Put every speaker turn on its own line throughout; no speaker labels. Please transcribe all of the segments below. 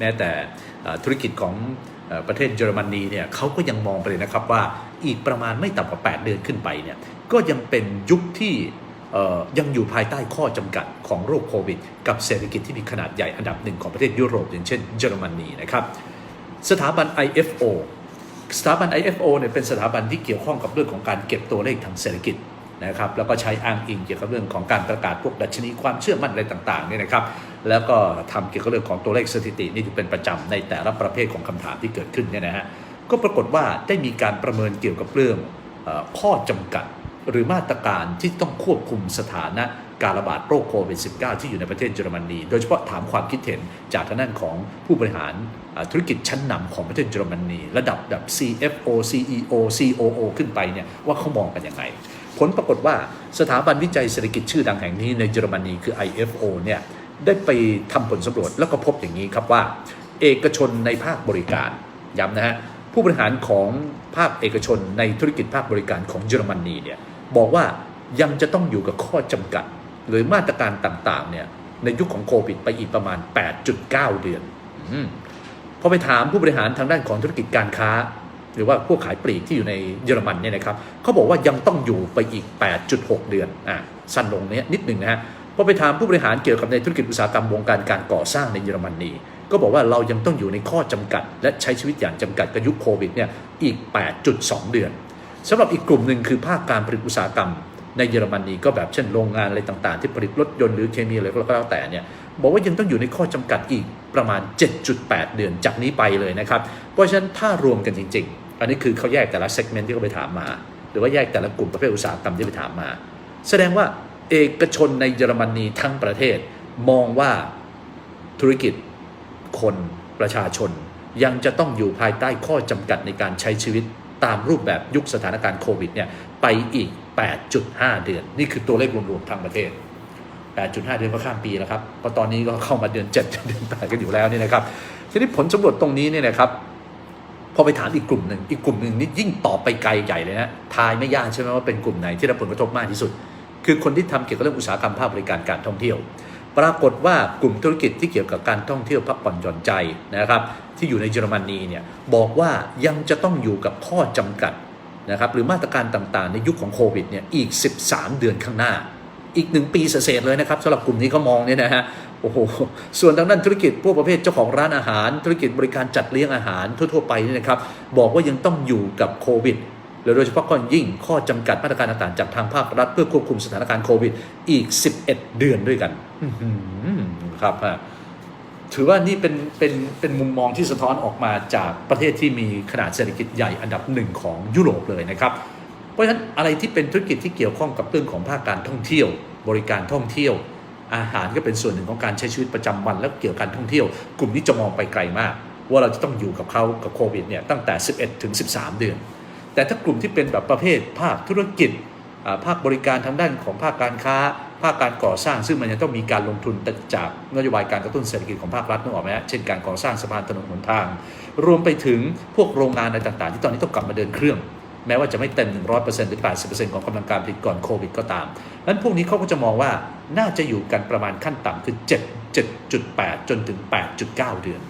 แม้แต่ธุรกิจของประเทศเยอรมนีเนี่ยเขาก็ยังมองไปเลยนะครับว่าอีกประมาณไม่ต่ำกว่า 8 เดือนขึ้นไปเนี่ยก็ยังเป็นยุคที่ยังอยู่ภายใต้ข้อจำกัดของโรคโควิด กับเศรษฐกิจที่มีขนาดใหญ่อันดับหนึ่งของประเทศยุโรป อย่างเช่นเยอรมนีนะครับสถาบัน IFO สถาบัน IFO เนี่ยเป็นสถาบันที่เกี่ยวข้องกับเรื่องของการเก็บตัวเลขทางเศรษฐกิจนะครับแล้วก็ใช้อ้างอิงเกี่ยวกับเรื่องของการประกาศพวกดัชนีความเชื่อมั่นอะไรต่างๆเนี่ยนะครับ แล้วก็ทำเกี่ยวกับเรื่องของตัวเลขสถิตินี่อยู่เป็นประจำในแต่ละประเภทของคำถามที่เกิดขึ้นเนี่ยนะฮะก็ปรากฏว่าได้มีการประเมินเกี่ยวกับเรื่องอข้อจำกัดหรือมาตรการที่ต้องควบคุมสถานะการระบาดโรคโควิด -19 ที่อยู่ในประเทศเยอรมนี โดยเฉพาะถามความคิดเห็นจากทางด้านของผู้บริหารธุรกิจชั้นนำของประเทศเยอรมนี ระดับแบบ CFO CEO COO ขึ้นไปเนี่ยว่าเขามองกันยังไง ผลปรากฏว่าสถาบันวิจัยเศรษฐกิจชื่อดังแห่งนี้ในเยอรมนีคือ IFO เนี่ย ได้ไปทำผลสำรวจแล้วก็พบอย่างนี้ครับว่า เอกชนในภาคบริการย้ำนะฮะผู้บริหารของภาคเอกชนในธุรกิจภาคบริการของเยอรมนีเนี่ยบอกว่ายังจะต้องอยู่กับข้อจำกัด หรือมาตรการต่างๆเนี่ยในยุคของโควิดไปอีกประมาณ 8.9 เดือนอพอไปถามผู้บริหารทางด้านของธุรกิจการค้า หรือว่าพวกขายปลีกที่อยู่ในเยอรมันเนี่ยนะครับเขาบอกว่ายังต้องอยู่ไปอีก 8.6 เดือนอะสั้นลงเนี้ยนิดหนึ่งนะฮะ พอไปถามผู้บริหารเกี่ยวกับในธุรกิจอุตสาหกรรมวงการการก่อสร้างในเยอรมนีก็บอกว่าเรายังต้องอยู่ในข้อจำกัด และใช้ชีวิตอย่างจำกัดกับยุคโควิดเนี่ยอีก 8.2 เดือนสำหรับอีกกลุ่มหนึ่งคือภาคการผลิตอุตสาหกรรม ในเยอรมนีก็แบบเช่นโรงงานอะไรต่างๆ ที่ผลิตรถยนต์หรือเคมีอะไรก็แล้วแต่เนี่ยบอกว่ายังต้องอยู่ในข้อจำกัดอีกประมาณ 7.8 เดือนจากนี้ไปเลยนะครับ เพราะฉะนั้นถ้ารวมกันจริง ๆ อันนี้คือเขาแยกแต่ละเซกเมนต์ที่เขาไปถามมา หรือว่าแยกแต่ละกลุ่มประเภทอุตสาหกรรมที่ไปถามมา แสดงว่า เอกชนในเยอรมนีทั้งประเทศ มองว่าธุรกิจคนประชาชน ยังจะต้องอยู่ภายใต้ข้อจำกัดในการใช้ชีวิตตามรูปแบบยุคสถานการณ์โควิดเนี่ยไปอีก 8.5 เดือน นี่คือตัวเลขรวมๆทั้งประเทศ 8.5 เดือนก็ข้ามปีแล้วครับเพราะตอนนี้ก็เข้ามาเดือน 7 เดือน 8 กันอยู่แล้วนี่นะครับทีนี้ผลสำรวจตรงนี้เนี่ยนะครับพอไปถามอีกกลุ่มหนึ่งอีกกลุ่มหนึ่งนี่ยิ่งตอบไปไกลใหญ่เลยนะทายไม่ยากใช่ไหมว่าเป็นกลุ่มไหนที่ได้รับผลกระทบมากที่สุด คือคนที่ทำเกี่ยวกับเรื่องอุตสาหกรรมภาคบริการการท่องเที่ยว ปรากฏว่ากลุ่มธุรกิจที่เกี่ยวกับการท่องเที่ยวพักผ่อนหย่อนใจนะครับ ที่อยู่ในเยอรมนีเนี่ยบอกว่ายังจะต้องอยู่กับข้อจำกัดนะครับหรือมาตรการต่างๆ ในยุคของโควิดเนี่ยอีก 13 เดือนข้างหน้า อีกหนึ่งปีเศษเลยนะครับสำหรับกลุ่มนี้เขามองเนี่ยนะฮะโอ้โหส่วนทางด้านธุรกิจพวกประเภทเจ้าของร้านอาหาร ธุรกิจบริการจัดเลี้ยงอาหารทั่วๆไปนี่นะครับบอกว่ายังต้องอยู่กับโควิด และโดยเฉพาะข้อยิ่งข้อจำกัดมาตรการต่างๆ จากทางภาครัฐเพื่อควบคุมสถานการณ์โควิดอีก 11 เดือนด้วยกันครับถือว่านี่เป็นเป็นเป็นมุมมองที่สะท้อนออกมาจากประเทศที่มีขนาดเศรษฐกิจใหญ่อันดับหนึ่งของยุโรปเลยนะครับ เพราะฉะนั้นอะไรที่เป็นธุรกิจที่เกี่ยวข้องกับเรื่องของภาคการท่องเที่ยว บริการท่องเที่ยว อาหารก็เป็นส่วนหนึ่งของการใช้ชีวิตประจำวันและเกี่ยวกับการท่องเที่ยว กลุ่มนี้จะมองไปไกลมาก ว่าเราจะต้องอยู่กับเขากับโควิดเนี่ยตั้งแต่ 11 ถึง 13 เดือน แต่ถ้ากลุ่มที่เป็นแบบประเภทภาคธุรกิจอ่าภาคบริการทางด้านของภาคการค้า ภาคการก่อสร้าง ซึ่งมันจะต้องมีการลงทุนจากนโยบายการกระตุ้นเศรษฐกิจของภาครัฐนึกออกไหมฮะเช่นการก่อสร้างสะพานถนนหนทาง รวมไปถึงพวกโรงงานอะไรต่างๆ ที่ตอนนี้ต้องกลับมาเดินเครื่อง แม้ว่าจะไม่เต็ม 100%หรือ 80%ของกำลังการผลิตก่อนโควิดก็ตามนั้นพวกนี้เขาก็จะมองว่าน่าจะอยู่กันประมาณขั้นต่ำคือ 7 7.8 จนถึง 8.9 เดือน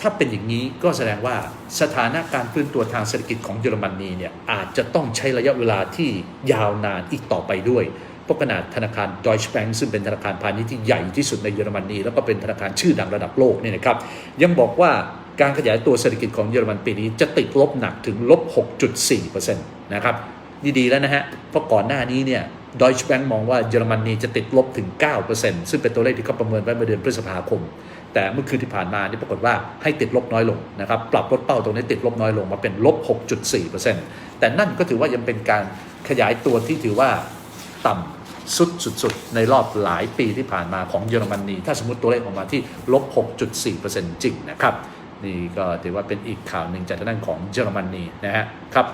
ถ้าเป็นอย่างนี้ก็แสดงว่าสถานะการฟื้นตัวทางเศรษฐกิจของเยอรมนีเนี่ยอาจจะต้องใช้ระยะเวลาที่ยาวนานอีกต่อไปด้วยเพราะขนาดธนาคาร Deutsche Bank ซึ่งเป็นธนาคารพาณิชย์ที่ใหญ่ที่สุดในเยอรมนีแล้วก็เป็นธนาคารชื่อดังระดับโลกเนี่ยนะครับยังบอกว่าการขยายตัวเศรษฐกิจของเยอรมันปีนี้จะติดลบหนักถึงลบ 6.4%นะครับนี่ดีแล้วนะฮะเพราะก่อนหน้านี้เนี่ย Deutsche Bank มองว่าเยอรมนีจะติดลบถึง 9%ซึ่งเป็นตัวเลขที่เขาประเมินไว้เมื่อเดือนพฤษภาคม แต่เมื่อคืนที่ผ่านมานี่ปรากฏว่าให้ติดลบน้อยลงนะครับ ปรับลดเป้าตรงนี้ติดลบน้อยลงมาเป็นลบ 6.4%แต่นั่นก็ถือว่ายังเป็นการขยายตัวที่ถือว่าต่ำสุดสุดๆ ในรอบหลายปีที่ผ่านมาของเยอรมนีถ้าสมมติตัวเลขออกมาที่ลบ 6.4%จริงนะครับ นี่ก็ถือว่าเป็นอีกข่าวหนึ่งจากทางด้านของเยอรมนีนะฮะครับ